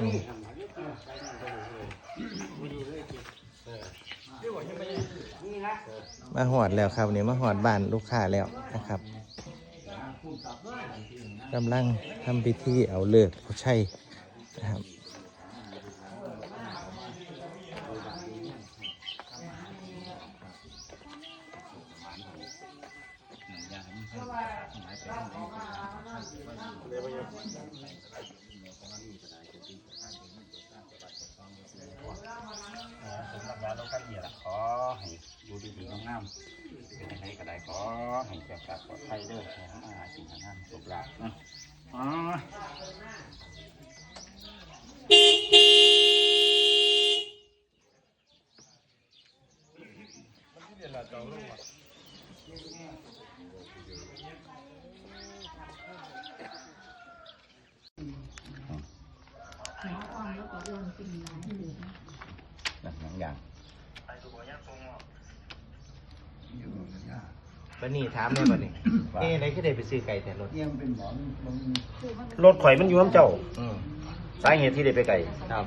มมาหอดแล้วครับวันนี้มาหอดบ้านลูกค้าแล้วนะครับกำลังทำพิธีเอาเลิกษ์เอาใช่นะครับ สมรักษาลูกกันเนี่ยละขอให้อยู่ ดีๆงามๆเป็นยังไงก็ได้ขอให้แก่กัดปลอดภัยเด้อให้หาอาชีพหางานสุขลาภนะอ๋อหนังหนัง อย่างบันนี้ถามเลยบันนี้เอ๊ะอะไรก็ได้ไปซื้อไก่แต่รถยังเป็นหมอนบางรถข่อยมันอยู่น้ำเจ้า อืมสาเหตุที่ได้ไปไกลครับ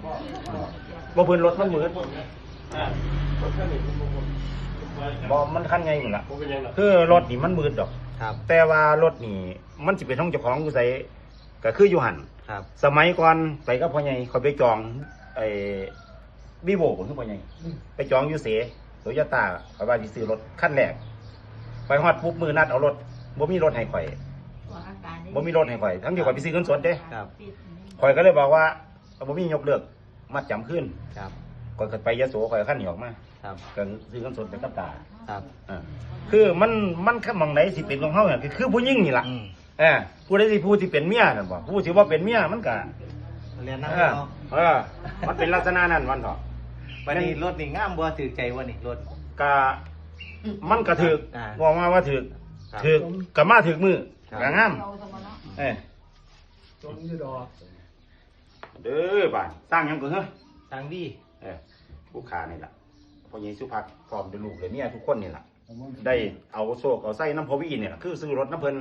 บ่พื้นรถมันมืดบ่มันคันไงอยู่ละคือรถนี่มันมืดดอก ครับ แต่ว่ารถนี่มันสิเป็นห้องเจ้าของอยู่ไสก็คืออยู่หันครับ สมัยก่อนไปกับพ่อใหญ่เขาไปจองไอ้วิโวของพ่อใหญ่ไปจองอยู่เส โตโยต้าเขาว่าสิซื้อรถคันแรกไปฮอดปุ๊บมือนัดเอารถบ่มีรถให้ข่อยบ่มีรถให้ข่อย ทั้งที่ข่อยไปซื้อเงินสดเด้ครับ ข่อยก็เลยบอกว่าเอาบ่มียกเลิกมัดจำขึ้นครับข่อยก็ไปยโสข่อยคันนี้ออกมาครับก็ซื้อเงินสดไปกับตาครับอ่าคือมันมันแค่มองไหนสิเป็นของเฮาเนี่ยคือคือผู้หญิงนี่ล่ะอืมเออผู้ใดสิผู้ที่เป็นเมียนั่นบ่ผู้ที่ว่าเป็นเมียมันก็เรียนนั่งเออเนาะเออมันเป็นลักษณะนั้นวันเถอะ บันนี้รถนี่งามบัวถือใจวะนี่รถ กะมันกระถึกอ่าบอกมาว่าถึกครับถึกกะมาถึกมือครับกะงามเอ้ยจนยืดดอกเด้อบ้านสร้างหยังก็เฮ้อทางดีเออผู้ขานี่ล่ะพ่อใหญ่สุภักพร้อมด้วยลูกเลยเมียทุกคนนี่ล่ะผมว่า ได้เอาโซกเอาไส้น้ำพอวีเนี่ย คือซื้อรถน้ำเพิ่น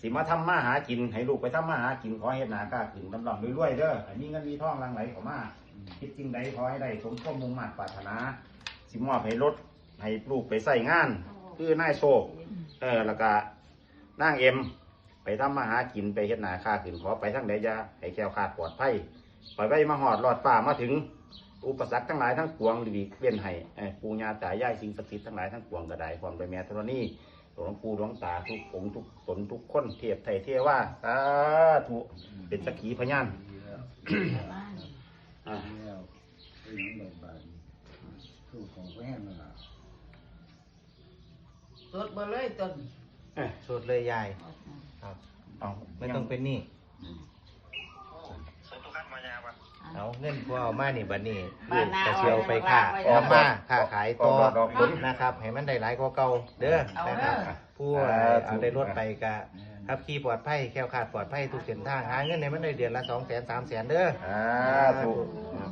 สิมาทำมาหากินให้ลูกไปทำมาหากินขอเฮ็ดหนากล้าขึ้นลำลำรวยๆเด้อให้มีเงินมีทองหลังไหลเข้ามาคิดจริงใดขอให้ได้สมความมุ่งมั่นปรารถนา สิมอบให้รถให้ลูกไปใส่งาน คือนายโชคเออแล้วก็นางเอ็ม ไปทำมาหากินไปเฮ็ดนาค่าขึ้นขอไปทั้งใดอยาให้แคล้วคลาดปลอดภัยปล่อยไว้มาหอดรอดป่ามาถึง อุปสรรคทั้งหลายทั้งปวงหลีกเลี่ยนให้เอ้ยปู่ย่าตายายสิ่งศักดิ์สิทธิ์ทั้งหลายทั้งปวงกระไดพร้อมโดยแม่ธรณีหลวงปู่หลวงตาทุกองค์ทุกตนทุกคนเทียบไทยเทียว่าสาธุเป็นสักขีพยานอ่าแล้วไปหยังแบบบาดสู้ของแม่นั่นล่ะสดมาเลยต้นเอ้ยสุดเลยยายครับเอาไม่ต้องเป็นหนี้ เอาเงินพวกเอามานี่บัดนี้ลูกจะเชียวไปค่าทำมาค่าขายต่อนะครับ ให้มันได้หลายกว่าเก่าเด้อนะครับผู้เอาได้รถไปกะขับขี่ปลอดภัยแคล้วคลาดปลอดภัยทุกเส้นทางหาเงินให้มันได้เดือนละสองแสนสามแสนเด้ออ่าถูกครับ